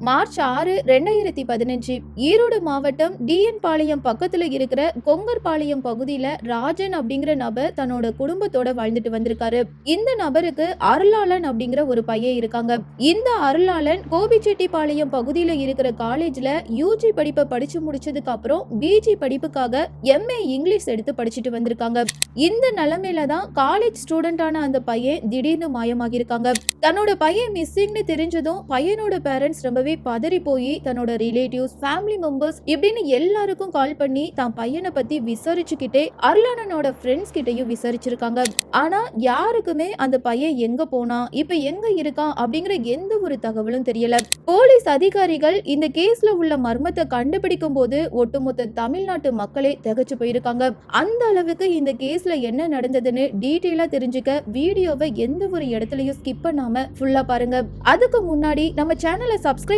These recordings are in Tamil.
March ஆறு ரெண்டாயிரத்தி பதினஞ்சு ஈரோடு மாவட்டம் டிஎன் பாளையம் பக்கத்தில் இருக்கிற கொங்கர்பாளையம் பகுதியில் ராஜன் அப்படிங்கிற நபர் தன்னோட குடும்பத்தோட வாழ்ந்துட்டு வந்திருக்காரு. இந்த நபருக்கு அருளாளன் அப்படிங்கிற ஒரு பையன் இருக்காங்க. இந்த அருளாளன் கோபிச்செட்டிப்பாளையம் பகுதியில் இருக்கிற காலேஜில் யூஜி படிப்பை படிச்சு முடிச்சதுக்கு அப்புறம் பிஜி படிப்புக்காக எம்ஏ இங்கிலீஷ் எடுத்து படிச்சுட்டு வந்திருக்காங்க. இந்த நிலைமையில தான் காலேஜ் ஸ்டூடெண்டான அந்த பையன் திடீர்னு மாயமாகியிருக்காங்க. தன்னோட பையன் மிஸ்ஸிங்னு தெரிஞ்சதும் பையனோட பேரண்ட்ஸ் ரொம்பவே பதறி போய் தன்னோட ரிலேட்டிவ்ஸ் ஃபேமிலி மெம்பர்ஸ் இப்படின்னு எல்லாருக்கும் கால் பண்ணி தான் பையனை பத்தி விசாரிச்சுக்கிட்டே அருளானனோட ஃப்ரெண்ட்ஸ் கிட்டயும் விசாரிச்சிருக்காங்க. ஆனா யாருக்குமே அந்த பையன் எங்க போனா இப்ப எங்க இருக்கான் அப்படிங்கிற எந்த ஒரு தகவலும் தெரியல. போலீஸ் அதிகாரிகள் இந்த கேஸ்ல உள்ள மர்மத்தை கண்டுபிடிக்கும் போது ஒட்டுமொத்த தமிழ்நாட்டு மக்களே திகச்சு போயிருக்காங்க. அந்த அளவுக்கு இந்த கேஸ்ல என்ன நடந்ததுன்னு டீட்டெயிலா தெரிஞ்சுக்க வீடியோவை எந்த ஒரு இடத்துலயும் ஸ்கிப் பண்ணாம ஃபுல்லா பாருங்க. அதுக்கு முன்னாடி நம்ம சேனலை சப்ஸ்கிரைப்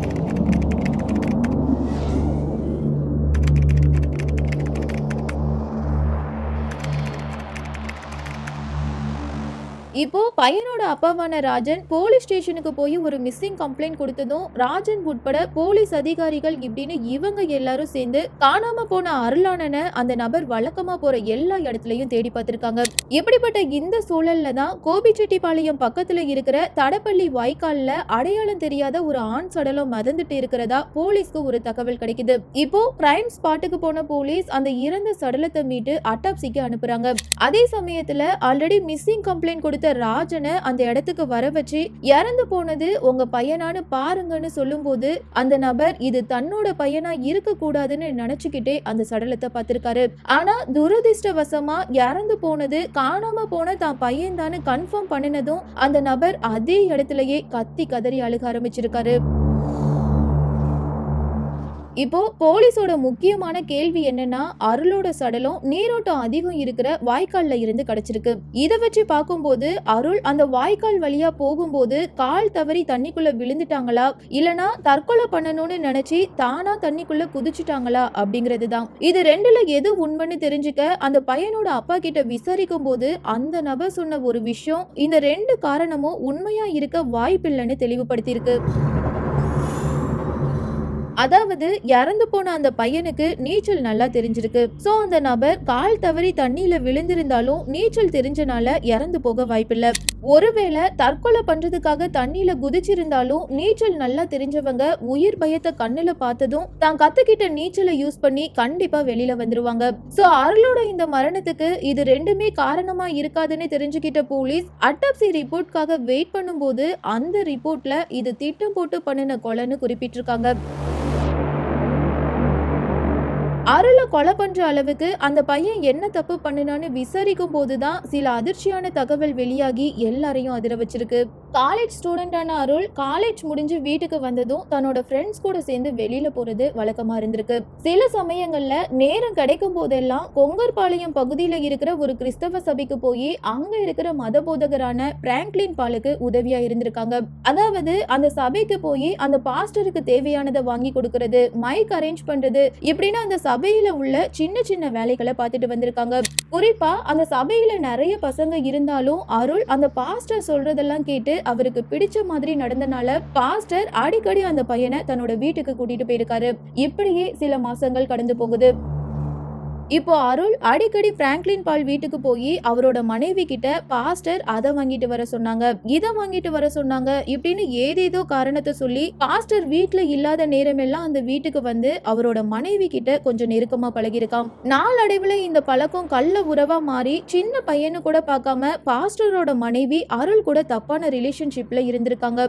இப்போ பையனோட அப்பாவான ராஜன் போலீஸ் ஸ்டேஷனுக்கு போய் ஒரு மிஸ்ஸிங் கம்ப்ளைண்ட் கொடுத்ததும் ராஜன் உட்பட போலீஸ் அதிகாரிகள் இப்படின்னு இவங்க எல்லாரும் சேர்ந்து காணாம போன அருளானனை அந்த நபர் வழக்கமா போற எல்லா இடத்துலயும் தேடி பார்த்திருக்காங்க. இப்படிப்பட்ட இந்த சூழல்ல தான் கோபிச்செட்டிப்பாளையம் பக்கத்துல இருக்கிற தடப்பள்ளி வாய்க்கால்ல அடையாளம் தெரியாத ஒரு ஆண் சடலம் மதந்துட்டு இருக்கிறதா போலீஸ்க்கு ஒரு தகவல் கிடைக்குது. இப்போ கிரைம் ஸ்பாட்டுக்கு போன போலீஸ் அந்த இறந்த சடலத்தை மீட்டு அட்டாப்சிக்கு அனுப்புறாங்க. அதே சமயத்துல ஆல்ரெடி மிஸ்ஸிங் கம்ப்ளைண்ட் கொடுத்த ராஜனை அந்த இடத்துக்கு வர வச்சு இறந்து போனது உங்க பையனான்னு பாருங்கன்னு சொல்லும்போது அந்த நபர் இது தன்னோட பையனா இருக்க கூடாதுன்னு நினைச்சுக்கிட்டே அந்த சடலத்தை பார்த்திருக்காரு. ஆனா துரதிருஷ்டவசமா இறந்து போனது காணாம போன தான் பையன் தானு கன்ஃபார்ம் பண்ணினதும் அந்த நபர் அதே இடத்துலயே கத்தி கதறி அழுக ஆரம்பிச்சிருக்காரு. இப்போ போலீஸோட முக்கியமான கேள்வி என்னன்னா அருளோட சடலம் நீரோட்டம் அதிகம் இருக்கிற வாய்க்கால்ல இருந்து கிடைச்சிருக்கு. இதை வச்சு பார்க்கும்போது அருள் அந்த வாய்க்கால் வழியா போகும்போது கால் தவறி தண்ணிக்குள்ள விழுந்துட்டாங்களா? இல்லனா தற்கொலை பண்ணணும்னு நினைச்சு தானா தண்ணிக்குள்ள குதிச்சுட்டாங்களா? அப்படிங்கிறது தான் இது ரெண்டுல எது உண்மைன்னு தெரிஞ்சுக்க அந்த பையனோட அப்பா கிட்ட விசாரிக்கும் போது அந்த நபர் சொன்ன ஒரு விஷயம் இந்த ரெண்டு காரணமும் உண்மையா இருக்க வாய்ப்பில்லைன்னு தெளிவுபடுத்தியிருக்கு. அதாவது இறந்து போன அந்த பையனுக்கு நீச்சல் நல்லா தெரிஞ்சிருக்கு. சோ அந்த நபர் கால் தவறி தண்ணியில விழுந்திருந்தாலும் நீச்சல் தெரிஞ்சனால இறந்து போக வாய்ப்பில்லை. ஒருவேளை தற்கொலை பண்றதுக்காக தண்ணியில குதிச்சிருந்தாலும் நீச்சல் நல்லா தெரிஞ்சவங்க உயிர் பயத்தை கண்ணுல பார்த்ததும் தான் கத்துக்கிட்ட நீச்சலை யூஸ் பண்ணி கண்டிப்பா வெளியில வந்துருவாங்க. சோ அருளோட இந்த மரணத்துக்கு இது ரெண்டுமே காரணமா இருக்காதுன்னு தெரிஞ்சுக்கிட்ட போலீஸ் அட்டாப்சி ரிப்போர்ட்காக வெயிட் பண்ணும்போது அந்த ரிப்போர்ட்ல இது திட்டம் போட்டு பண்ணின கொலைன்னு குறிப்பிட்டிருக்காங்க. அருளை கொலை பண்ணுற அளவுக்கு அந்த பையன் என்ன தப்பு பண்ணினான்னு விசாரிக்கும் போது தான் சில அதிர்ச்சியான தகவல் வெளியாகி எல்லாரையும் அதிர வச்சிருக்கு. காலேஜ் ஸ்டூடெண்டான அருள் காலேஜ் முடிஞ்சு வீட்டுக்கு வந்ததும் தன்னோட ஃப்ரெண்ட்ஸ் கூட சேர்ந்து வெளியில போறது வழக்கமா இருந்திருக்கு. சில சமயங்கள்ல நேரம் கிடைக்கும் போதெல்லாம் கொங்கர்பாளையம் பகுதியில இருக்கிற ஒரு கிறிஸ்தவ சபைக்கு போய் அங்க இருக்கிற மத போதகரான பிராங்க்லின் பாலுக்கு உதவியா இருந்திருக்காங்க. அதாவது அந்த சபைக்கு போய் அந்த பாஸ்டருக்கு தேவையானதை வாங்கி கொடுக்கறது மைக் அரேஞ்ச் பண்றது இப்படின்னு அந்த சபையில உள்ள சின்ன சின்ன வேலைகளை பார்த்துட்டு வந்திருக்காங்க. குறிப்பா அந்த சபையில நிறைய பசங்க இருந்தாலும் அருள் அந்த பாஸ்டர் சொல்றதெல்லாம் கேட்டு அவருக்கு பிடிச்ச மாதிரி நடந்தனால பாஸ்டர் அடிக்கடி அந்த பையனை தன்னோட வீட்டுக்கு கூட்டிட்டு போயிருக்காரு. இப்படியே சில மாசங்கள் கடந்து போகுது. இப்போ அருள் அடிக்கடி பிராங்க்லின் பால் வீட்டுக்கு போய் அவரோட மனைவி கிட்ட பாஸ்டர் அதை வாங்கிட்டு வர சொன்னாங்க இதை வாங்கிட்டு வர சொன்னாங்க இப்படின்னு ஏதேதோ காரணத்தை சொல்லி பாஸ்டர் வீட்டுல இல்லாத நேரமெல்லாம் அந்த வீட்டுக்கு வந்து அவரோட மனைவி கிட்ட கொஞ்சம் நெருக்கமா பழகிருக்கான் நாளடைவுல இந்த பழக்கம் கள்ள உறவா மாறி சின்ன பையனு கூட பார்க்காம பாஸ்டரோட மனைவி அருள் கூட தப்பான ரிலேஷன்ஷிப்ல இருந்திருக்காங்க.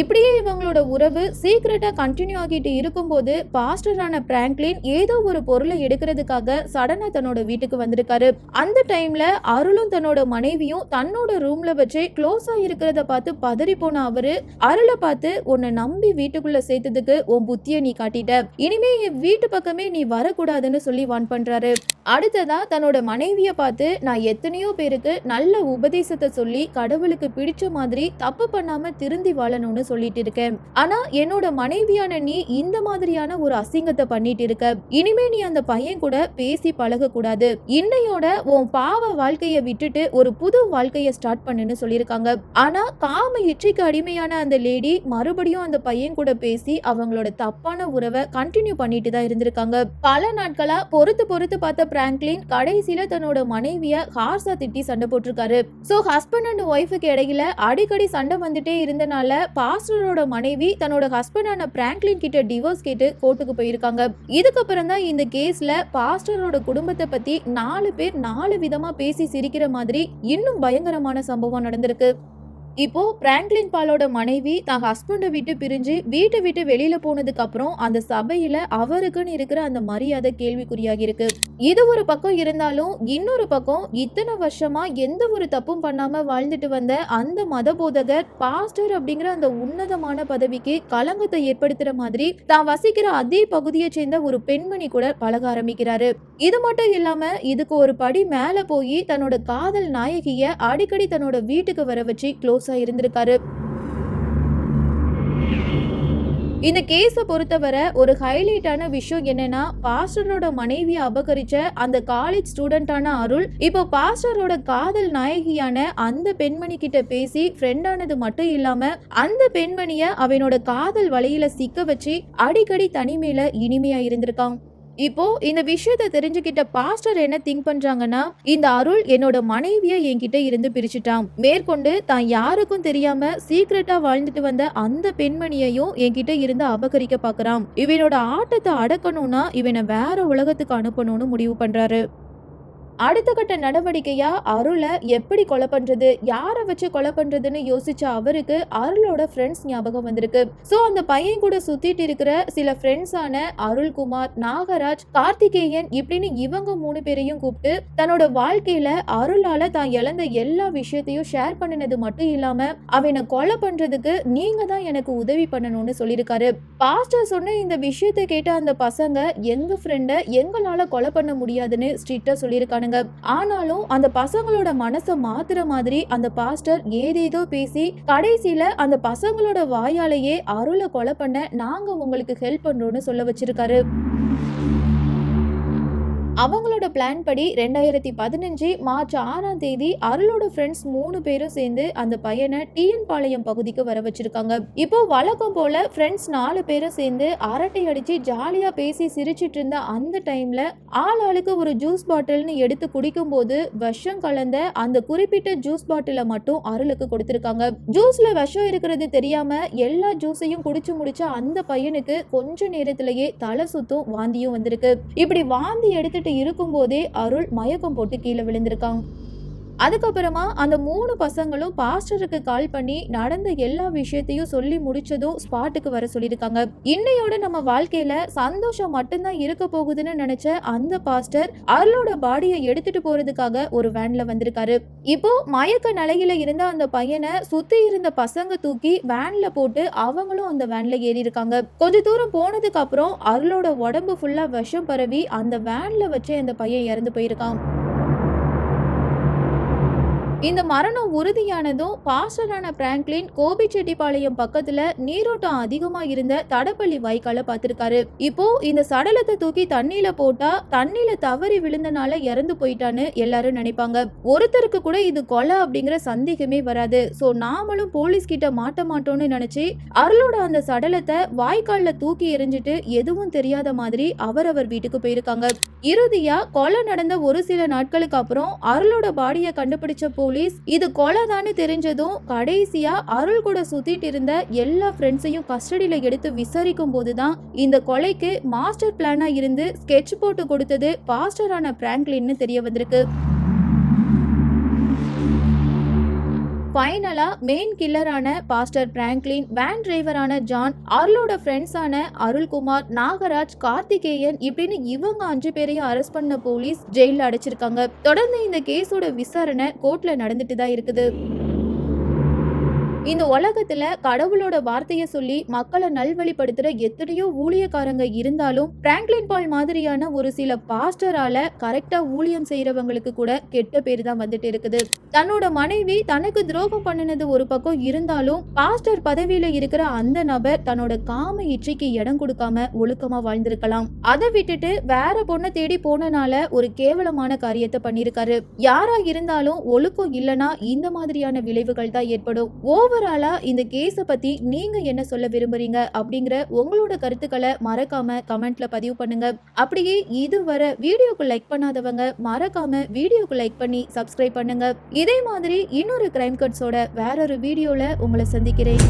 இப்படியே இவங்களோட உறவு சீக்ரெட்டாக கண்டினியூ ஆகிட்டு இருக்கும்போது பாஸ்டரான பிராங்க்லின் ஏதோ ஒரு பொருளை எடுக்கிறதுக்காக சடனாக தன்னோட வீட்டுக்கு வந்திருக்காரு. அந்த டைம்ல அருளும் தன்னோட மனைவியும் தன்னோட ரூம்ல வச்சு க்ளோஸா இருக்கிறத பார்த்து பதறி போன அவரு அருளை பார்த்து உன்னை நம்பி வீட்டுக்குள்ள சேர்த்ததுக்கு உன் புத்திய நீ காட்டிட்ட. இனிமே என் வீட்டு பக்கமே நீ வரக்கூடாதுன்னு சொல்லி வான் பண்றாரு. அடுத்ததா தன்னோட மனைவிய பார்த்து நான் எத்தனையோ பேருக்கு நல்ல உபதேசத்தை சொல்லி கடவுளுக்கு பிடிச்ச மாதிரி தப்பு பண்ணாம திருந்தி வாழணும்னு பண்ணணும்னு சொல்லிட்டு இருக்கேன் ஆனா என்னோட மனைவியான நீ இந்த மாதிரியான ஒரு அசிங்கத்தை பண்ணிட்டு இருக்க. இனிமே நீ அந்த பையன் கூட பேசி பழக கூடாது இன்னையோட உன் பாவ வாழ்க்கைய விட்டுட்டு ஒரு புது வாழ்க்கைய ஸ்டார்ட் பண்ணுன்னு சொல்லியிருக்காங்க. ஆனா காம இச்சைக்கு அடிமையான அந்த லேடி மறுபடியும் அந்த பையன் கூட பேசி அவங்களோட தப்பான உறவை கண்டினியூ பண்ணிட்டு தான் இருந்திருக்காங்க. பல நாட்களா பொறுத்து பொறுத்து பார்த்த பிராங்க்லின் கடைசியில தன்னோட மனைவிய ஹார்ஸா திட்டி சண்டை போட்டிருக்காரு. சோ ஹஸ்பண்ட் அண்ட் ஒய்ஃபுக்கு இடையில அடிக்கடி சண்டை வந்துட்டே இருந்தனால பா பாஸ்டரோட மனைவி தன்னோட ஹஸ்பண்டான பிராங்க்லின் கிட்ட டிவோர்ஸ் கேட்டு கோர்ட்டுக்கு போயிருக்காங்க. இதுக்கப்புறம் தான் இந்த கேஸ்ல பாஸ்டரோட குடும்பத்தை பத்தி நாலு பேர் நாலு விதமா பேசி சிரிக்கிற மாதிரி இன்னும் பயங்கரமான சம்பவம் நடந்திருக்கு. இப்போ பிராங்க்லின் பாலோட மனைவி தான் ஹஸ்பண்டை விட்டு பிரிஞ்சு வீட்டை விட்டு வெளியில போனதுக்கு அப்புறம் அந்த சபையில அவருக்குன்னு இருக்கிற அந்த மரியாதை கேள்விக்குறியாகி இருக்கு. இது ஒரு பக்கம் இருந்தாலும் இன்னொரு பக்கம் இத்தனை வருஷமா எந்த ஒரு தப்பும் பண்ணாம வாழ்ந்துட்டு வந்த அந்த மத போதகர் பாஸ்டர் அப்படிங்கிற அந்த உன்னதமான பதவிக்கு களங்கத்தை ஏற்படுத்துற மாதிரி தான் வசிக்கிற அதே பகுதியை சேர்ந்த ஒரு பெண்மணி கூட பழக ஆரம்பிக்கிறாரு. இது மட்டும் இல்லாம இதுக்கு ஒரு படி மேல போய் தன்னோட காதல் நாயகிய அடிக்கடி தன்னோட வீட்டுக்கு வர வச்சு க்ளோஸ் இருந்திருக்காரு. இந்த கேஸை பொறுத்தவரை ஒரு ஹைலைட்டான விஷயம் என்னன்னா பாஸ்டரோட மனைவியை அபகரிச்ச அந்த காலேஜ் ஸ்டூடெண்டான அருள் இப்போ பாஸ்டரோட காதல் நாயகியான அந்த பெண்மணி கிட்ட பேசி ஃப்ரெண்டானது மட்டும் இல்லாம அந்த பெண்மணிய அவனோட காதல் வலையில சிக்க வச்சு அடிக்கடி தனிமையில இனிமையா இருந்திருக்கான். இப்போ இந்த விஷயத்தை தெரிஞ்சுக்கிட்ட பாஸ்டர் என்ன திங்க் பண்றாங்கன்னா இந்த அருள் என்னோட மனைவிய என்கிட்ட இருந்து பிரிச்சுட்டான். மேற்கொண்டு தான் யாருக்கும் தெரியாம சீக்கிரட்டா வாழ்ந்துட்டு வந்த அந்த பெண்மணியையும் என்கிட்ட இருந்து அபகரிக்க பாக்குறான். இவனோட ஆட்டத்தை அடக்கணும்னா இவனை வேற உலகத்துக்கு அனுப்பணும்னு முடிவு பண்றாரு. அடுத்த கட்ட நடவடிக்கையா அருளை எப்படி கொலை பண்றது? யாரை வச்சு கொலை பண்றதுன்னு யோசிச்ச அவருக்கு அருளோட ஃப்ரெண்ட்ஸ் ஞாபகம் வந்திருக்கு. சோ அந்த பையன் கூட சுத்திட்டு இருக்கிற சில ஃப்ரெண்ட்ஸான அருள்குமார் நாகராஜ் கார்த்திகேயன் இப்படின்னு இவங்க மூணு பேரையும் கூப்பிட்டு தன்னோட வாழ்க்கையில அருளால தான் இழந்த எல்லா விஷயத்தையும் ஷேர் பண்ணினது மட்டும் இல்லாம அவனை கொலை பண்றதுக்கு நீங்க தான் எனக்கு உதவி பண்ணணும்னு சொல்லியிருக்காரு. பாஸ்டர் சொன்ன இந்த விஷயத்தை கேட்ட அந்த பசங்க எங்க ஃப்ரெண்டை எங்களால கொலை பண்ண முடியாதுன்னு ஸ்ட்ரிக்டா சொல்லியிருக்கானுங்க. ஆனாலும் அந்த பசங்களோட மனசை மாத்துற மாதிரி அந்த பாஸ்டர் ஏதேதோ பேசி கடைசியில அந்த பசங்களோட வாயாலேயே அருளை கொலை பண்ண நாங்க உங்களுக்கு ஹெல்ப் பண்றோம்னு சொல்ல வச்சிருக்காரு. அவங்களோட பிளான் படி ரெண்டாயிரத்தி பதினஞ்சு மார்ச் ஆறாம் தேதி அருளோட ஃப்ரெண்ட்ஸ் மூணு பேரும் சேர்ந்து அந்த பையனை டிஎன் பாளையம் பகுதிக்கு வர வச்சிருக்காங்க. இப்போ வழக்கம் போல ஃப்ரெண்ட்ஸ் நாலு பேரும் சேர்ந்து அரட்டை அடிச்சு ஜாலியா பேசி சிரிச்சிட்டு இருந்த அந்த டைம்ல ஆள் ஆளுக்கு ஒரு ஜூஸ் பாட்டில்னு எடுத்து குடிக்கும் போது விஷம் கலந்த அந்த குறிப்பிட்ட ஜூஸ் பாட்டிலை மட்டும் அருளுக்கு கொடுத்திருக்காங்க. ஜூஸ்ல விஷம் இருக்கிறது தெரியாம எல்லா ஜூஸையும் குடிச்சு முடிச்ச அந்த பையனுக்கு கொஞ்ச நேரத்திலேயே தலை சுத்தும் வாந்தியும் வந்திருக்கு. இப்படி வாந்தி எடுத்து எடுத்துட்டு இருக்கும்போதே அருள் மயக்கம் போட்டு கீழே விழுந்திருக்கான் அதுக்கப்புறமா அந்த மூணு பசங்களும் பாஸ்டருக்கு கால் பண்ணி நடந்த எல்லா விஷயத்தையும் சொல்லி முடிச்சதும் ஸ்பாட்டுக்கு வர சொல்லியிருக்காங்க. இன்னையோட நம்ம வாழ்க்கையில சந்தோஷம் மட்டும்தான் இருக்க போகுதுன்னு நினைச்ச அந்த பாஸ்டர் அருளோட பாடியை எடுத்துட்டு போறதுக்காக ஒரு வேன்ல வந்திருக்காரு. இப்போ மயக்க நிலையில இருந்த அந்த பையனை சுத்தி இருந்த பசங்க தூக்கி வேன்ல போட்டு அவங்களும் அந்த வேன்ல ஏறி இருக்காங்க கொஞ்ச தூரம் போனதுக்கு அப்புறம் அருளோட உடம்பு ஃபுல்லா விஷம் பரவி அந்த வேன்ல வச்சே அந்த பையன் இறந்து போயிருக்கான். இந்த மரணம் உறுதியானதும் பாஸ்டரான பிராங்க்லின் கோபிச்செட்டிப்பாளையம் பக்கத்துல நீரோட்டம் அதிகமா இருந்த தடப்பள்ளி வாய்க்கால பார்த்திருக்காரு இப்போ இந்த சடலத்தை தூக்கி தண்ணியில போட்டா தண்ணியில தவறி விழுந்தனால இறந்து போயிட்டான்னு எல்லாரும் நினைப்பாங்க. ஒருத்தருக்கு கூட இது கொலை அப்படிங்கிற சந்தேகமே வராது. சோ நாமளும் போலீஸ் கிட்ட மாட்ட மாட்டோம்னு நினைச்சு அருளோட அந்த சடலத்தை வாய்க்கால்ல தூக்கி எரிஞ்சிட்டு எதுவும் தெரியாத மாதிரி அவரவர் வீட்டுக்கு போயிருக்காங்க. இறுதியா கொலை நடந்த ஒரு சில நாட்களுக்கு அப்புறம் அருளோட பாடியை கண்டுபிடிச்ச போலீஸ் இது கொலைதான்னு தெரிஞ்சதும் கடைசியா அருள் கூட சுத்திட்டு இருந்த எல்லா ஃப்ரெண்ட்ஸையும் கஸ்டடியில எடுத்து விசாரிக்கும் போதுதான் இந்த கொலைக்கு மாஸ்டர் பிளானா இருந்து ஸ்கெட்ச் போட்டு கொடுத்தது பாஸ்டரான பிராங்க்லின்னு தெரிய வந்திருக்கு. ஃபைனலாக மெயின் கில்லரான பாஸ்டர் பிராங்க்லின் வேன் டிரைவரான ஜான் அருளோட ஃப்ரெண்ட்ஸான அருள்குமார் நாகராஜ் கார்த்திகேயன் இப்படின்னு இவங்க அஞ்சு பேரையும் அரெஸ்ட் பண்ண போலீஸ் ஜெயிலில் அடைச்சிருக்காங்க. தொடர்ந்து இந்த கேஸோட விசாரணை கோர்ட்டில் நடந்துட்டு தான் இருக்குது. இந்த உலகத்துல கடவுளோட வார்த்தையை சொல்லி மக்களை நல்வழிப்படுத்துற எத்தனையோ ஊழியக்காரங்க இருந்தாலும் பிராங்க்லின் பால் மாதிரியான ஒரு சில பாஸ்டரால கரெக்டா ஊழியம் செய்யறவங்களுக்கு கூட கெட்ட பேர் தான் வந்துட்டு இருக்குது. தன்னோட மனைவி தனக்கு துரோகம் பண்ணினது ஒரு பக்கம் இருந்தாலும் பாஸ்டர் பதவியில இருக்கிற அந்த நபர் தன்னோட காம இச்சைக்கு இடம் கொடுக்காம ஒழுக்கமா வாழ்ந்திருக்கலாம். அதை விட்டுட்டு வேற பொண்ணை தேடி போனனால ஒரு கேவலமான காரியத்தை பண்ணிருக்காரு யாரா இருந்தாலும் ஒழுக்கம் இல்லனா இந்த மாதிரியான விளைவுகள் தான் ஏற்படும். ஓவராலாக இந்த கேஸை பற்றி நீங்கள் என்ன சொல்ல விரும்புகிறீங்க அப்படிங்கிற உங்களோட கருத்துக்களை மறக்காம கமெண்ட்ல பதிவு பண்ணுங்க. அப்படியே இதுவரை வீடியோக்கு லைக் பண்ணாதவங்க மறக்காம வீடியோக்கு லைக் பண்ணி சப்ஸ்கிரைப் பண்ணுங்க. இதே மாதிரி இன்னொரு கிரைம் கட்ஸோட வேறொரு வீடியோவில் உங்களை சந்திக்கிறேன்.